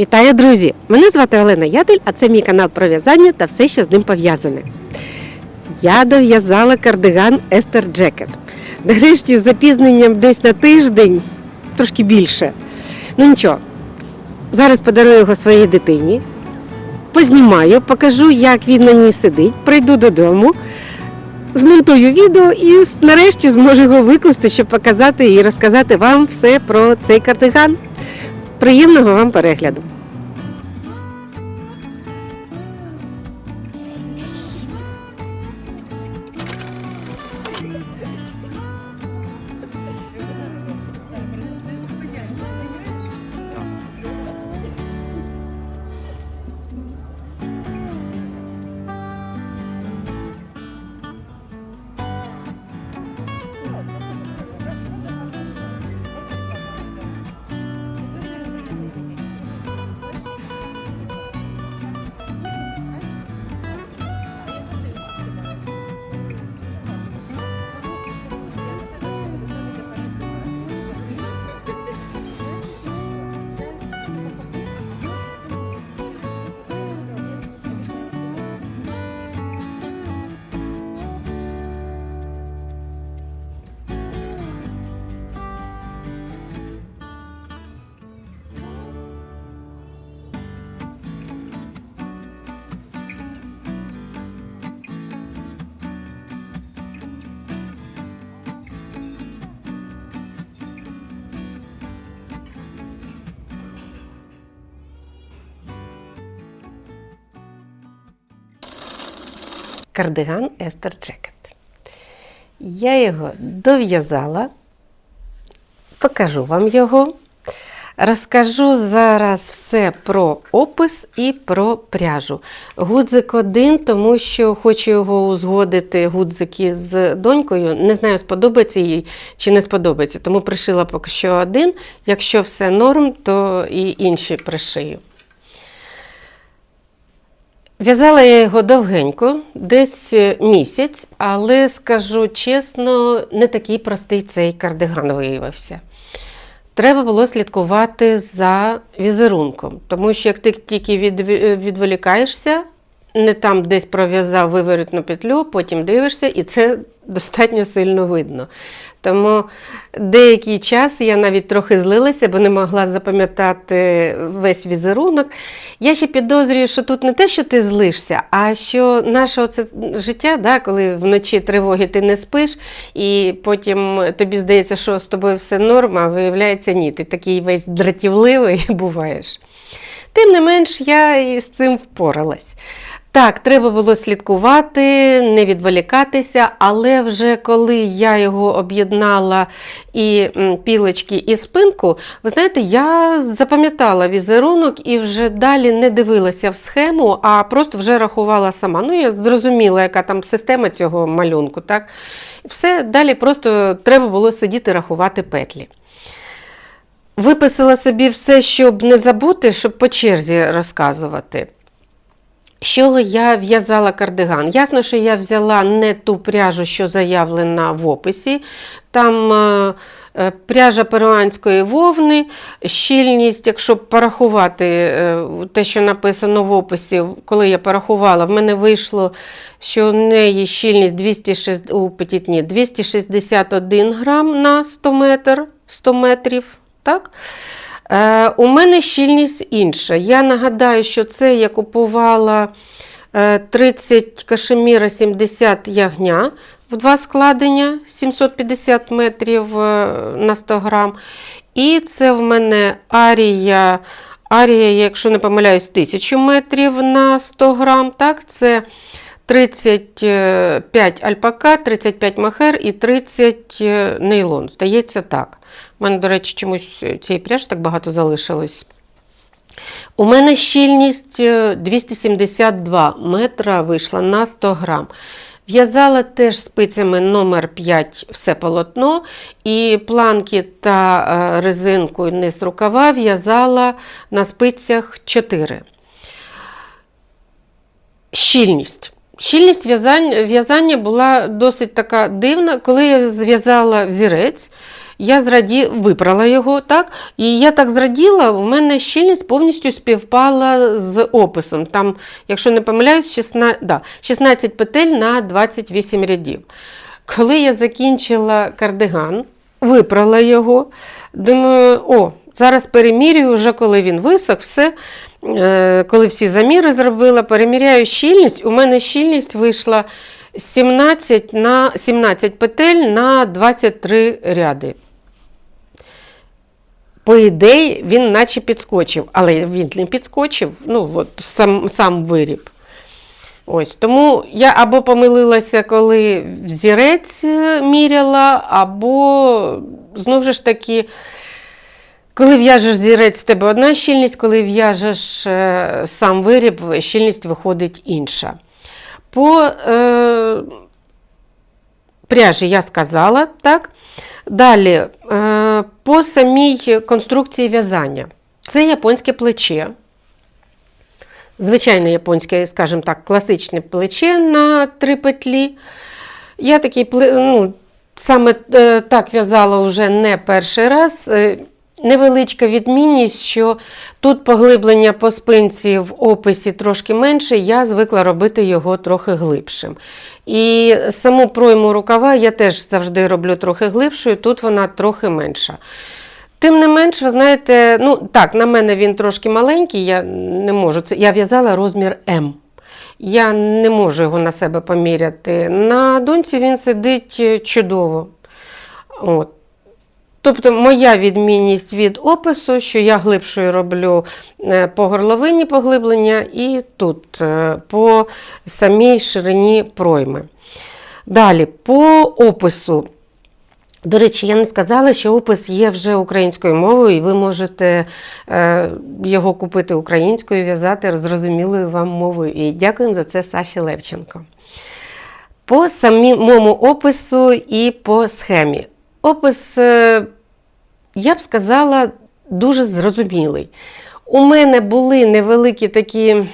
Вітаю, друзі! Мене звати Олена Ядель, а це мій канал про в'язання та все, що з ним пов'язане. Я дов'язала кардиган Естер Джекет. Нарешті з запізненням десь на тиждень, трошки більше. Ну нічого, зараз подарую його своїй дитині, познімаю, покажу, як він на ній сидить, прийду додому, змонтую відео і нарешті зможу його викласти, щоб показати і розказати вам все про цей кардиган. Приємного вам перегляду! Кардиган Естер Джекет. Я його дов'язала, покажу вам його. Розкажу зараз все про опис і про пряжу. Гудзик один, тому що хочу його узгодити гудзики з донькою. Не знаю, сподобається їй чи не сподобається. Тому пришила поки що один. Якщо все норм, то і інші пришию. В'язала я його довгенько, десь місяць, але скажу чесно, не такий простий цей кардиган виявився. Треба було слідкувати за візерунком, тому що як ти тільки від, відволікаєшся, не там десь пров'язав виворотну петлю, потім дивишся, і це достатньо сильно видно. Тому деякий час я навіть трохи злилася, бо не могла запам'ятати весь візерунок. Я ще підозрюю, що тут не те, що ти злишся, а що наше оце життя, да, коли вночі тривоги ти не спиш, і потім тобі здається, що з тобою все норм, а виявляється, ні, ти такий весь дратівливий буваєш. Тим не менш, я і з цим впоралась. Так, треба було слідкувати, не відволікатися, але вже коли я його об'єднала і пілочки, і спинку, ви знаєте, я запам'ятала візерунок і вже далі не дивилася в схему, а просто вже рахувала сама. Ну, я зрозуміла, яка там система цього малюнку. так? Все, далі просто треба було сидіти рахувати петлі. Виписала собі все, щоб не забути, щоб по черзі розказувати. З чого я в'язала кардиган? Ясно, що я взяла не ту пряжу, що заявлена в описі. Там е, е, пряжа перуанської вовни, щільність, якщо порахувати е, те, що написано в описі, коли я порахувала, в мене вийшло, що в неї щільність 206, у петітні, 261 грам на 100 метр, 100 метрів. так? Е, У мене щільність інша. Я нагадаю, що це я купувала е, 30 кашеміра 70 ягня в два складення 750 метрів е, на 100 грам. І це в мене арія, арія, якщо не помиляюсь, 1000 метрів на 100 грам. Так? Це 35 альпака, 35 махер і 30 нейлон. Здається, так. У мене, до речі, чомусь цієї пряжі так багато залишилось. У мене щільність 272 метра вийшла на 100 грам. В'язала теж спицями номер 5 все полотно, і планки та резинку низ рукава в'язала на спицях 4. Щільність. Щільність в'язання в'язання була досить така дивна. Коли я зв'язала взірець, я зраді... випрала його, так? І я так зраділа, у мене щільність повністю співпала з описом. Там, якщо не помиляюсь, 16, да, 16 петель на 28 рядів. Коли я закінчила кардиган, випрала його, думаю, о, зараз перемірюю, вже коли він висох, все. Е, Коли всі заміри зробила, переміряю щільність. У мене щільність вийшла 17, на, 17 петель на 23 ряди. По ідеї, він наче підскочив, але він не підскочив, ну, от сам, сам виріб. Ось, тому я або помилилася, коли взірець е, міряла, або знову ж таки, коли в'яжеш зірець, в тебе одна щільність, коли в'яжеш е, сам виріб, щільність виходить інша. По е, пряжі я сказала, так? Далі, е, по самій конструкції в'язання. Це японське плече. Звичайне японське, скажімо так, класичне плече на три петлі. Я такий, ну, саме е, так в'язала вже не перший раз. Невеличка відмінність, що тут поглиблення по спинці в описі трошки менше, я звикла робити його трохи глибшим. І саму пройму рукава я теж завжди роблю трохи глибшою, тут вона трохи менша. Тим не менш, ви знаєте, ну так, на мене він трошки маленький, я не можу. Це, я в'язала розмір М. Я не можу його на себе поміряти. На доньці він сидить е, чудово. От. Тобто моя відмінність від опису, що я глибшою роблю е, по горловині поглиблення і тут е, по самій ширині пройми. Далі, по опису. До речі, я не сказала, що опис є вже українською мовою, і ви можете е, його купити українською, в'язати зрозумілою вам мовою. І дякуємо за це Саші Левченко. По самому опису і по схемі. Опис, е, я б сказала, дуже зрозумілий. У мене були невеликі такі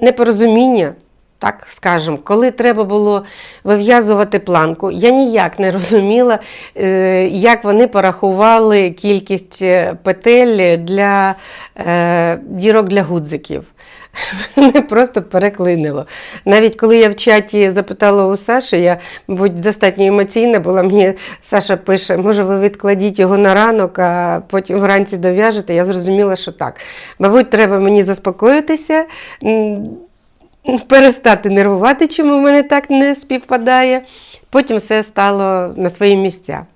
непорозуміння, так скажемо, коли треба було вив'язувати планку, я ніяк не розуміла, е, як вони порахували кількість е, петель для дірок для гудзиків. Мене просто переклинило. Навіть коли я в чаті запитала у Саші, я, мабуть, достатньо емоційна була. Мені Саша пише, може, ви відкладіть його на ранок, а потім вранці дов'яжете. Я зрозуміла, що так. Мабуть, треба мені заспокоїтися, перестати нервувати, чому в мене так не співпадає. Потім все стало на свої місця.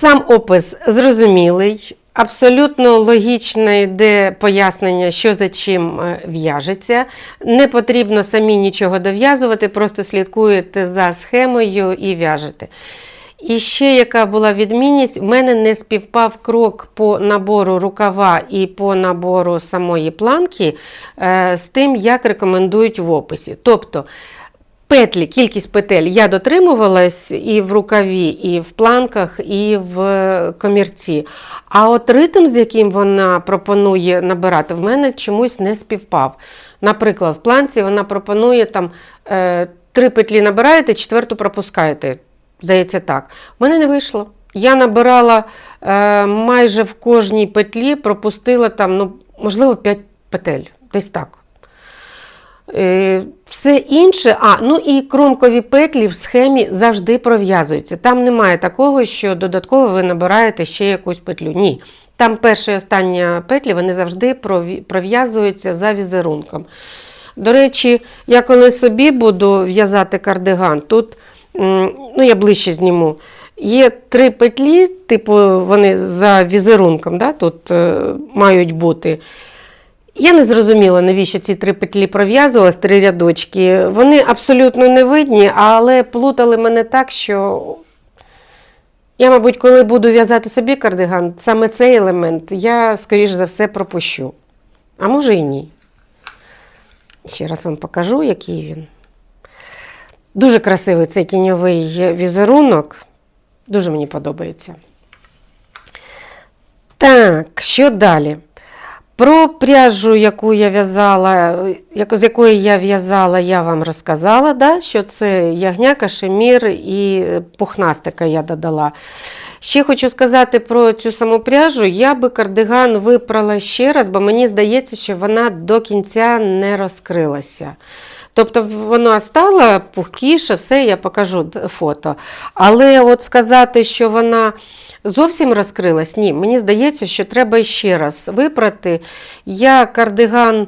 Сам опис зрозумілий, абсолютно логічно йде пояснення, що за чим е, в'яжеться. Не потрібно самі нічого дов'язувати, просто слідкуєте за схемою і в'яжете. І ще яка була відмінність, в мене не співпав крок по набору рукава і по набору самої планки е, з тим, як рекомендують в описі. Тобто петлі, кількість петель я дотримувалась і в рукаві, і в планках, і в комірці. А от ритм, з яким вона пропонує набирати, в мене чомусь не співпав. Наприклад, в планці вона пропонує там е, три петлі набираєте, четверту пропускаєте. Здається, так. У мене не вийшло. Я набирала е, майже в кожній петлі, пропустила там, ну, можливо, 5 петель. Десь так. Е, Все інше, а, ну і кромкові петлі в схемі завжди пров'язуються. Там немає такого, що додатково ви набираєте ще якусь петлю. Ні. Там перша і остання петлі вони завжди пров'язуються за візерунком. До речі, я коли собі буду в'язати кардиган, тут ну, я ближче зніму. Є три петлі, типу вони за візерунком, да, тут е, мають бути. Я не зрозуміла, навіщо ці три петлі пров'язувалась, три рядочки. Вони абсолютно не видні, але плутали мене так, що я, мабуть, коли буду в'язати собі кардиган, саме цей елемент я, скоріш за все, пропущу. А може і ні. Ще раз вам покажу, який він. Дуже красивий цей тіньовий візерунок. Дуже мені подобається. Так, що далі? Про пряжу, яку я в'язала, з якої я в'язала, я вам розказала, да, що це ягня, кашемір і пухнастика я додала. Ще хочу сказати про цю саму пряжу. Я би кардиган випрала ще раз, бо мені здається, що вона до кінця не розкрилася. Тобто вона стала пухкіша, все, я покажу фото. Але от сказати, що вона зовсім розкрилась, ні, мені здається, що треба ще раз випрати. Я кардиган.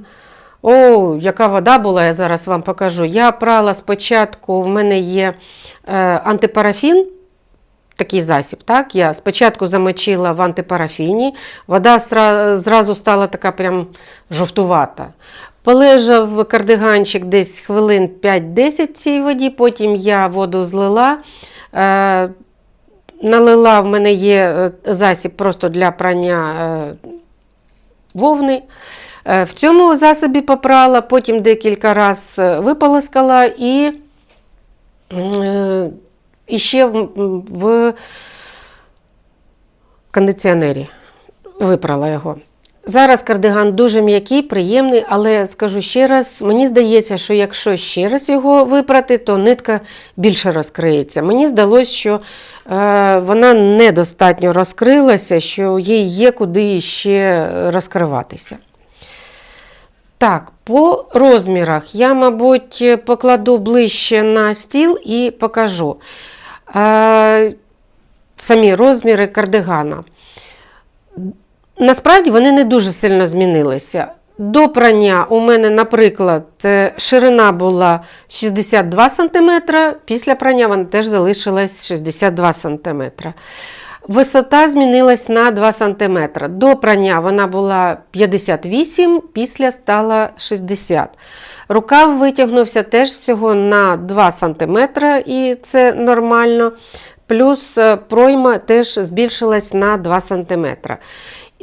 О, яка вода була, я зараз вам покажу. Я прала спочатку, в мене є е, антипарафін, такий засіб. Так? Я спочатку замочила в антипарафіні, вода зразу стала така прям жовтувата. Полежав кардиганчик десь хвилин 5-10 в цій воді, потім я воду злила. Е, налила, в мене є е, засіб просто для прання е, вовни. В цьому засобі попрала, потім декілька разів виполоскала і, ще в кондиціонері випрала його. Зараз кардиган дуже м'який, приємний, але скажу ще раз, мені здається, що якщо ще раз його випрати, то нитка більше розкриється. Мені здалося, що е, вона недостатньо розкрилася, що їй є куди ще розкриватися. Так, по розмірах я, мабуть, покладу ближче на стіл і покажу е, самі розміри кардигана. Насправді вони не дуже сильно змінилися. До прання у мене, наприклад, е, ширина була 62 см, після прання вона теж залишилась 62 см. Висота змінилась на 2 см. До прання вона була 58 після стала 60 Рукав витягнувся теж всього на 2 см, і це нормально. Плюс е, пройма теж збільшилась на 2 см.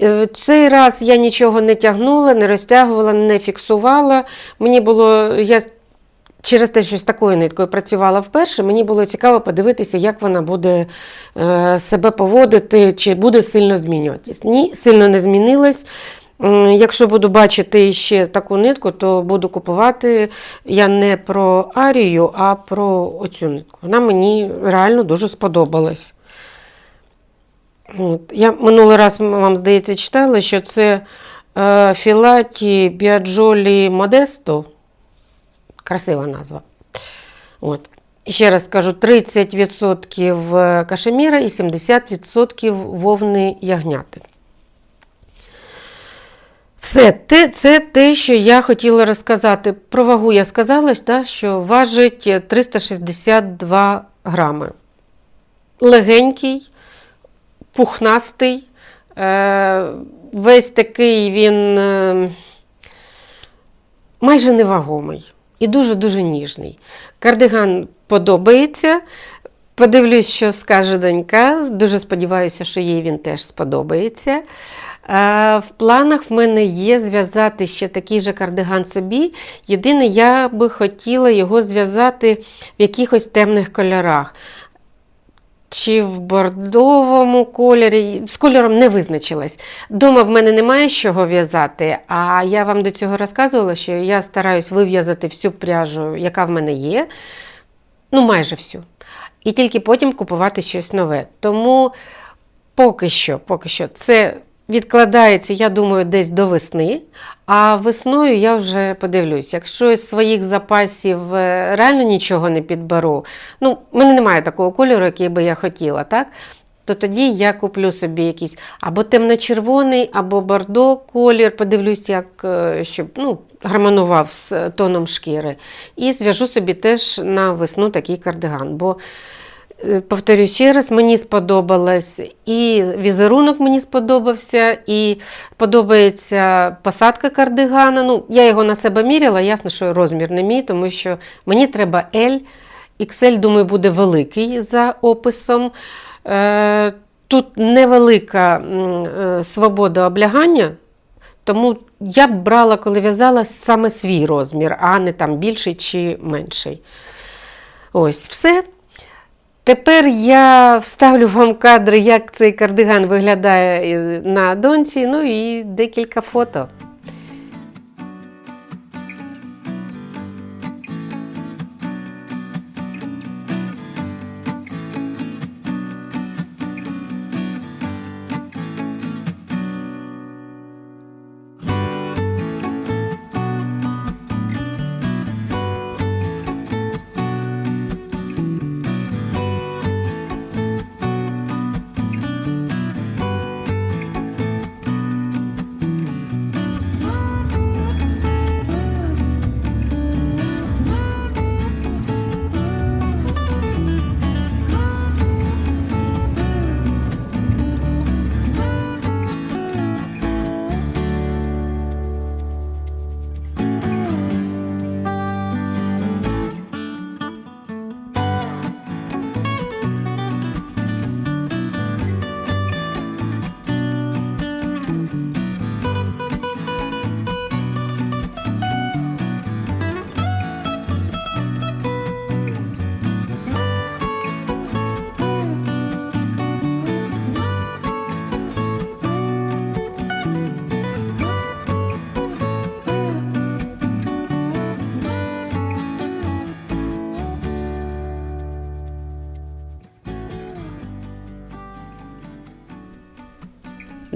Е, Цей раз я нічого не тягнула, не розтягувала, не фіксувала. Мені було, я через те, що з такою ниткою працювала вперше, мені було цікаво подивитися, як вона буде е, себе поводити, чи буде сильно змінюватись. Ні, сильно не змінилась. Якщо буду бачити ще таку нитку, то буду купувати я не про арію, а про оцю нитку. Вона мені реально дуже сподобалась. Я минулий раз вам здається читала, що це е, Філаті Біаджолі Модесто. Красива назва. От. Ще раз скажу: 30% кашеміра і 70% вовни ягняти. Все, те, це те, що я хотіла розказати. Про вагу я сказала, да, що важить 362 грами. Легенький, пухнастий, е, весь такий він е, майже невагомий і дуже-дуже ніжний. Кардиган подобається. Подивлюсь, що скаже донька. Дуже сподіваюся, що їй він теж сподобається. Е, В планах в мене є зв'язати ще такий же кардиган собі. Єдине, я би хотіла його зв'язати в якихось темних кольорах. Чи в бордовому кольорі, з кольором не визначилась. Дома в мене немає з чого в'язати, а я вам до цього розказувала, що я стараюсь вив'язати всю пряжу, яка в мене є, ну майже всю. І тільки потім купувати щось нове. Тому поки що, поки що це відкладається, я думаю, десь до весни. А весною я вже подивлюсь, якщо з своїх запасів е, реально нічого не підберу, ну, в мене немає такого кольору, який би я хотіла, так? То тоді я куплю собі якийсь або темно-червоний, або бордо колір, подивлюсь, як е, щоб ну, гармонував з тоном шкіри. І зв'яжу собі теж на весну такий кардиган. Бо Е, Повторю ще раз, мені сподобалось і візерунок мені сподобався, і подобається посадка кардигана. Ну, я його на себе міряла, ясно, що розмір не мій, тому що мені треба L. XL, думаю, буде великий за описом. Е, Тут невелика е, свобода облягання, тому я б брала, коли в'язала саме свій розмір, а не там більший чи менший. Ось, все. Тепер я вставлю вам кадри, як цей кардиган виглядає на доньці, ну і декілька фото.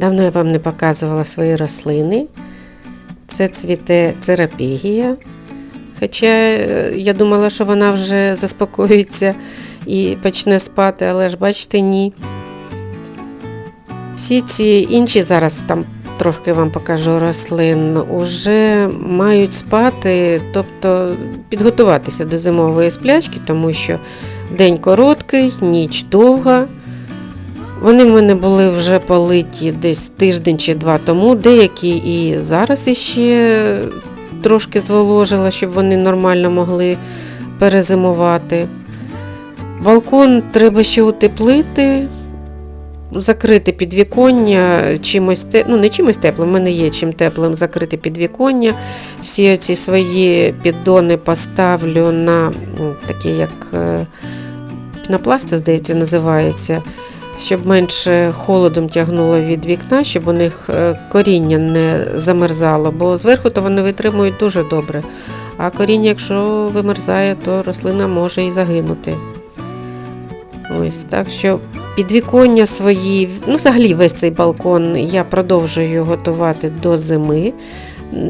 Давно я вам не показувала свої рослини. Це цвіте церапігія. Хоча е, я думала, що вона вже заспокоїться і почне спати, але ж бачите, ні. Всі ці інші зараз там трошки вам покажу рослин, уже мають спати, тобто підготуватися до зимової сплячки, тому що день короткий, ніч довга. Вони в мене були вже политі десь тиждень чи два тому, деякі і зараз іще трошки зволожила, щоб вони нормально могли перезимувати. Балкон треба ще утеплити, закрити підвіконня чимось ну не чимось теплим, в мене є чим теплим закрити підвіконня. Всі ці свої піддони поставлю на такі, як е, пінопласт, здається, називається щоб менше холодом тягнуло від вікна, щоб у них е, коріння не замерзало, бо зверху то вони витримують дуже добре. А коріння, якщо вимерзає, то рослина може і загинути. Ось так що підвіконня свої, ну взагалі весь цей балкон я продовжую готувати до зими.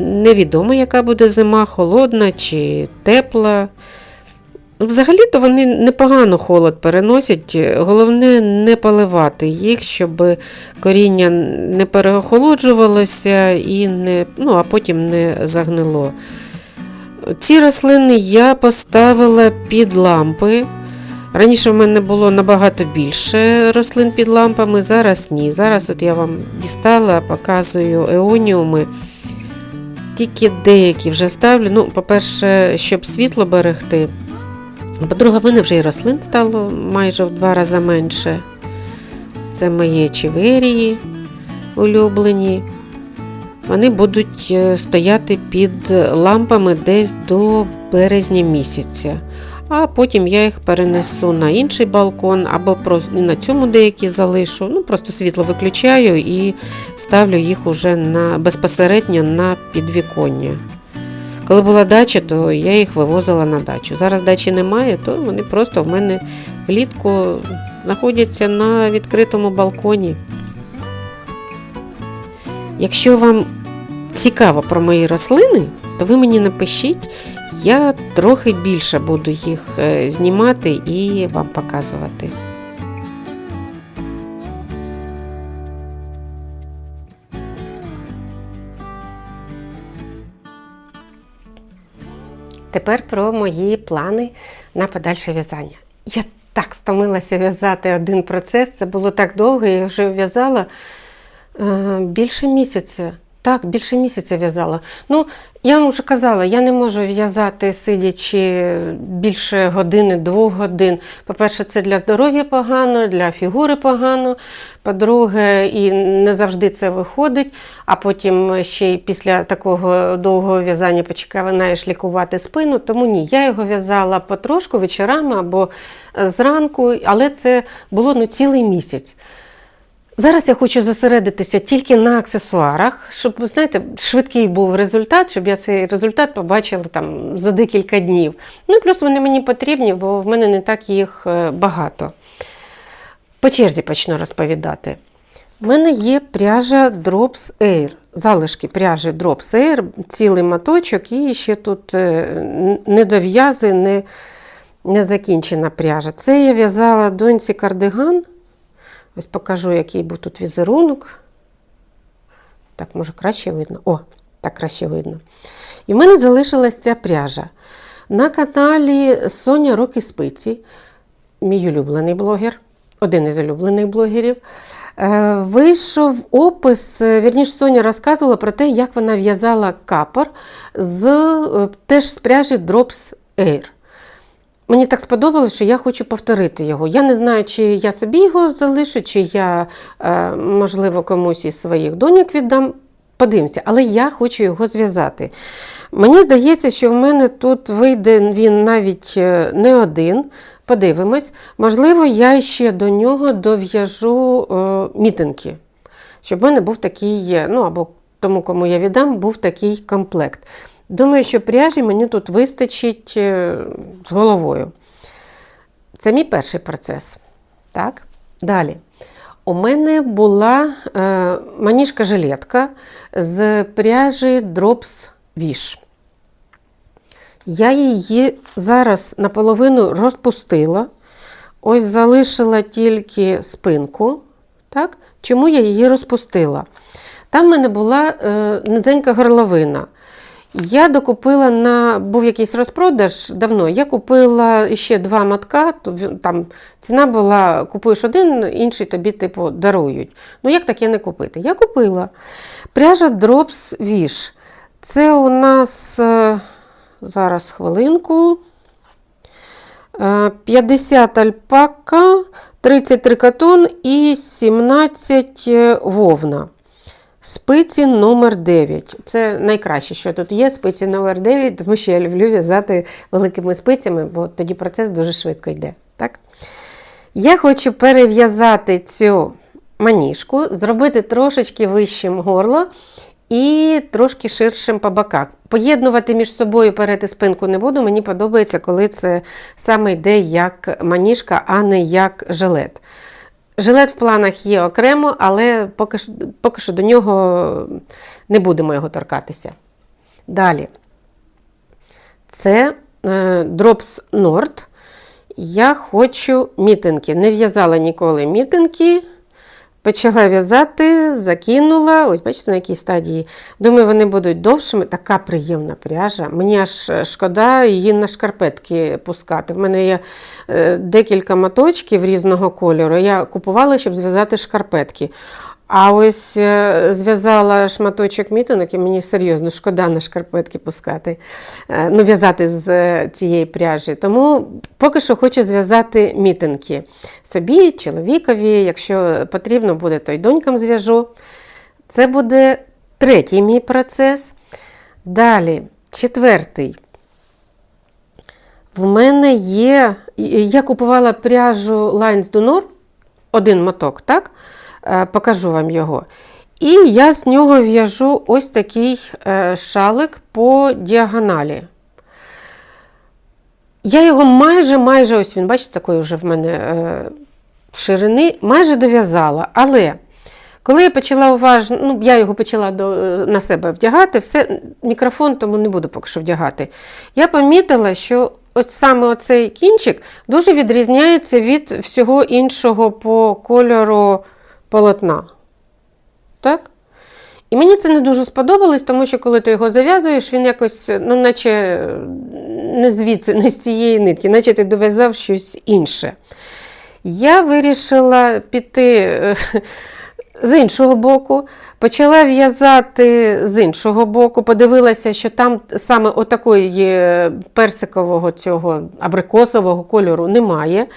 Невідомо, яка буде зима, холодна чи тепла. Взагалі-то вони непогано холод переносять, головне не поливати їх, щоб коріння не переохолоджувалося і не, ну, а потім не загнило. Ці рослини я поставила під лампи. Раніше в мене було набагато більше рослин під лампами, зараз ні. Зараз от я вам дістала, показую еоніуми. Тільки деякі вже ставлю. Ну, по-перше, щоб світло берегти. По-друге, в мене вже і рослин стало майже в два рази менше. Це мої чиверії улюблені. Вони будуть е, стояти під лампами десь до березня місяця. А потім я їх перенесу на інший балкон, або на цьому деякі залишу. Ну, просто світло виключаю і ставлю їх уже на, безпосередньо на підвіконня. Коли була дача, то я їх вивозила на дачу. Зараз дачі немає, то вони просто в мене влітку знаходяться на відкритому балконі. Якщо вам цікаво про мої рослини, то ви мені напишіть, я трохи більше буду їх е, знімати і вам показувати. Тепер про мої плани на подальше в'язання. Я так стомилася в'язати один процес, це було так довго, я вже в'язала е, більше місяця. Так, більше місяця в'язала. Ну, я вам вже казала, я не можу в'язати, сидячи більше години, двох годин. По-перше, це для здоров'я погано, для фігури погано. По-друге, і не завжди це виходить. А потім ще й після такого довгого в'язання починаєш лікувати спину. Тому ні, я його в'язала потрошку вечорами або зранку, але це було ну, цілий місяць. Зараз я хочу зосередитися тільки на аксесуарах, щоб, знаєте, швидкий був результат, щоб я цей результат побачила там за декілька днів. Ну і плюс вони мені потрібні, бо в мене не так їх е, багато. По черзі почну розповідати. У мене є пряжа Drops Air, залишки пряжі Drops Air, цілий моточок, і ще тут е, недов'язи, не, не закінчена пряжа. Це я в'язала доньці кардиган. Ось покажу, який був тут візерунок. Так, може, краще видно? О, так краще видно. І в мене залишилась ця пряжа. На каналі Соня Роки Спиці, мій улюблений блогер, один із улюблених блогерів. е, Вийшов опис, е, вірніше, Соня розказувала про те, як вона в'язала капор з е, теж з пряжі Drops Air. Мені так сподобалося, що я хочу повторити його. Я не знаю, чи я собі його залишу, чи я, е, можливо, комусь із своїх доньок віддам. Подивимося, але я хочу його зв'язати. Мені здається, що в мене тут вийде він навіть е, не один. Подивимось. Можливо, я ще до нього дов'яжу е, мітинки, щоб в мене був такий, ну або тому, кому я віддам, був такий комплект. Думаю, що пряжі мені тут вистачить е, з головою. Це мій перший процес. Так? Далі. У мене була е, маніжка жилетка з пряжі Drops Wish. Я її зараз наполовину розпустила. Ось залишила тільки спинку. Так? Чому я її розпустила? Там в мене була е, низенька горловина. Я докупила на був якийсь розпродаж давно. Я купила ще два він- Там ціна була: купуєш один, інший тобі, типу, дарують. Ну, як таке не купити? Я купила. Пряжа Drops Wish. Це у нас е, зараз хвилинку. Е, 50 альпака, 33 катон і 17 вовна. Спиці номер 9. Це найкраще, що тут є. Спиці номер 9, тому що я люблю в'язати великими спицями, бо тоді процес дуже швидко йде. Так? Я хочу перев'язати цю маніжку, зробити трошечки вищим горло і трошки ширшим по боках. Поєднувати між собою перед і спинку не буду. Мені подобається, коли це саме йде як маніжка, а не як жилет. Жилет в планах є окремо, але поки що, поки що до нього не будемо його торкатися. Далі. Це е, Drops Nord. Я хочу мітинки. Не в'язала ніколи мітинки. Почала в'язати, закинула. Ось, бачите, на якій стадії. Думаю, вони будуть довшими. Така приємна пряжа. Мені аж шкода її на шкарпетки пускати. В мене є е, декілька моточків різного кольору. Я купувала, щоб зв'язати шкарпетки. А ось е, зв'язала шматочок мітинок, і мені серйозно шкода на шкарпетки пускати, е, ну, в'язати з е, цієї пряжі. Тому поки що хочу зв'язати мітинки собі, чоловікові. Якщо потрібно буде, то й донькам зв'яжу. Це буде третій мій процес. Далі, четвертий. В мене є. Я купувала пряжу Lines du Nord, один моток, так? Е, Покажу вам його. І я з нього в'яжу ось такий е, шалик по діагоналі. Я його майже, майже, ось він, бачите, такої вже в мене е, ширини, майже дов'язала. Але коли я почала уважно, ну, я його почала до, на себе вдягати, все, мікрофон тому не буду поки що вдягати. Я помітила, що ось саме оцей кінчик дуже відрізняється від всього іншого по кольору полотна. Так? І мені це не дуже сподобалось, тому що коли ти його зав'язуєш, він якось, ну, наче не звідси, не з цієї нитки, наче ти дов'язав щось інше. Я вирішила піти е, з іншого боку, почала в'язати з іншого боку, подивилася, що там саме отакої е, персикового цього абрикосового кольору немає.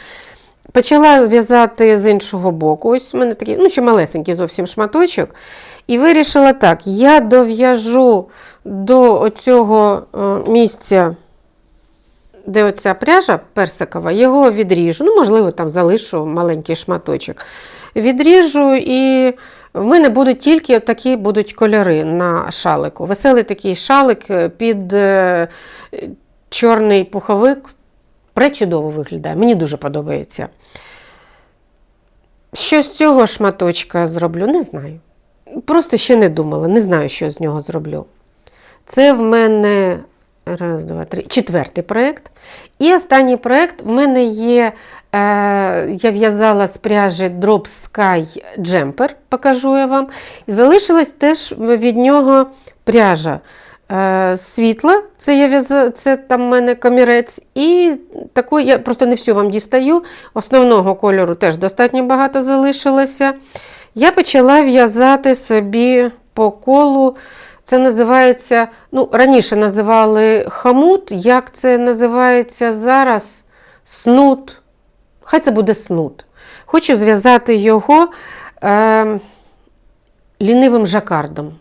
Почала в'язати з іншого боку. Ось у мене такий, ну, ще малесенький зовсім шматочок. І вирішила так: я дов'яжу до оцього е, місця, де оця пряжа персикова, його відріжу. Ну, можливо, там залишу маленький шматочок. Відріжу, і в мене будуть тільки такі будуть кольори на шалику. Веселий такий шалик е, під е, чорний пуховик. Пречудово виглядає, мені дуже подобається. Що з цього шматочка зроблю, не знаю. Просто ще не думала, не знаю, що з нього зроблю. Це в мене раз, два, три, четвертий проєкт. І останній проєкт в мене є. Е, я в'язала з пряжі Drop Sky Jumper, покажу я вам. І залишилась теж від нього пряжа. Е, світла, це я в'яза, це там в мене комірець, і таку, я просто не всю вам дістаю. Основного кольору теж достатньо багато залишилося. Я почала в'язати собі по колу. Це називається, ну, раніше називали хамут, як це називається зараз снут. Хай це буде снут. Хочу зв'язати його е, лінивим жакардом.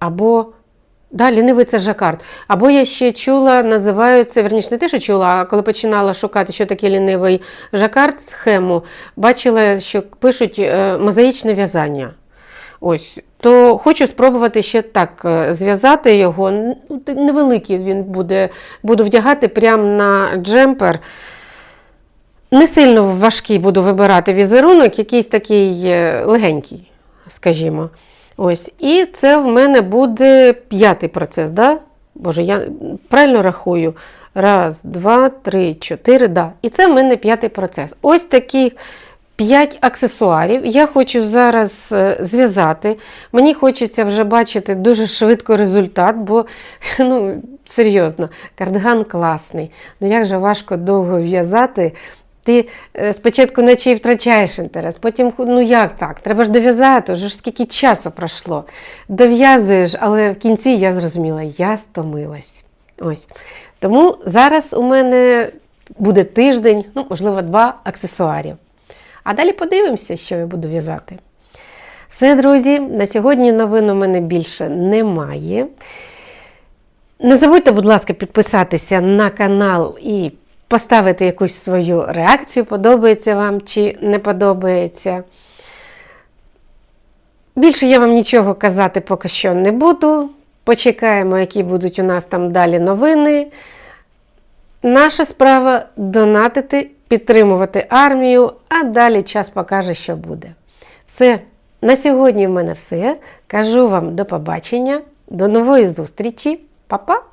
Або Да, лінивий це жакард. Або я ще чула, називаються, верніше, не те, що чула, а коли починала шукати, що таке лінивий жакард, схему, бачила, що пишуть е, мозаїчне в'язання. Ось, то хочу спробувати ще так е, зв'язати його. Ну, Невеликий він буде, буду вдягати прямо на джемпер. Не сильно важкий буду вибирати візерунок, якийсь такий е, легенький, скажімо. Ось. І це в мене буде п'ятий процес. Да? Боже, я правильно рахую. Раз, два, три, чотири. Да. І це в мене п'ятий процес. Ось такі п'ять аксесуарів. Я хочу зараз е, зв'язати. Мені хочеться вже бачити дуже швидко результат, бо ну, серйозно, кардиган класний. Ну як же важко довго в'язати. Ти е, спочатку наче й втрачаєш інтерес, потім, ну як так? Треба ж дов'язати, вже ж скільки часу пройшло. Дов'язуєш, але в кінці я зрозуміла, я стомилась. Ось. Тому зараз у мене буде тиждень, ну, можливо, два аксесуарів. А далі подивимося, що я буду в'язати. Все, друзі, на сьогодні новин у мене більше немає. Не забудьте, будь ласка, підписатися на канал і поставити якусь свою реакцію, подобається вам чи не подобається. Більше я вам нічого казати поки що не буду. Почекаємо, які будуть у нас там далі новини. Наша справа донатити, підтримувати армію, а далі час покаже, що буде. Все, на сьогодні в мене все. Кажу вам до побачення, до нової зустрічі, Па-па!